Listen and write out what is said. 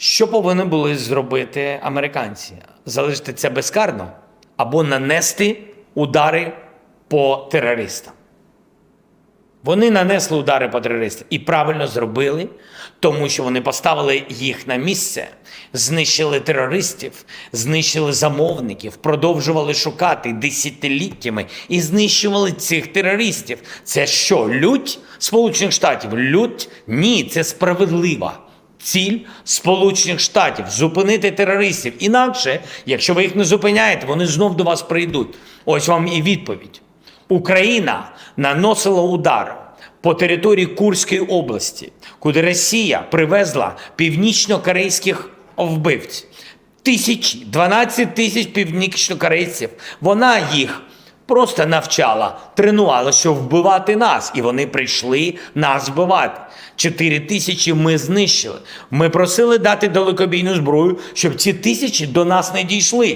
Що повинні були зробити американці? Залишити це безкарно або нанести удари по терористам. Вони нанесли удари по терористам і правильно зробили, тому що вони поставили їх на місце, знищили терористів, знищили замовників, продовжували шукати десятиліттями і знищували цих терористів. Це що, лють Сполучених Штатів? Лють? Ні, це справедлива. Ціль Сполучених Штатів зупинити терористів. Інакше, якщо ви їх не зупиняєте, вони знов до вас прийдуть. Ось вам і відповідь. Україна наносила удар по території Курської області, куди Росія привезла північно-корейських вбивців. Тисячі, 12 тисяч північнокорейців. Вона їх просто навчала, тренувала, що вбивати нас, і вони прийшли нас вбивати. Чотири тисячі ми знищили. Ми просили дати далекобійну зброю, щоб ці тисячі до нас не дійшли.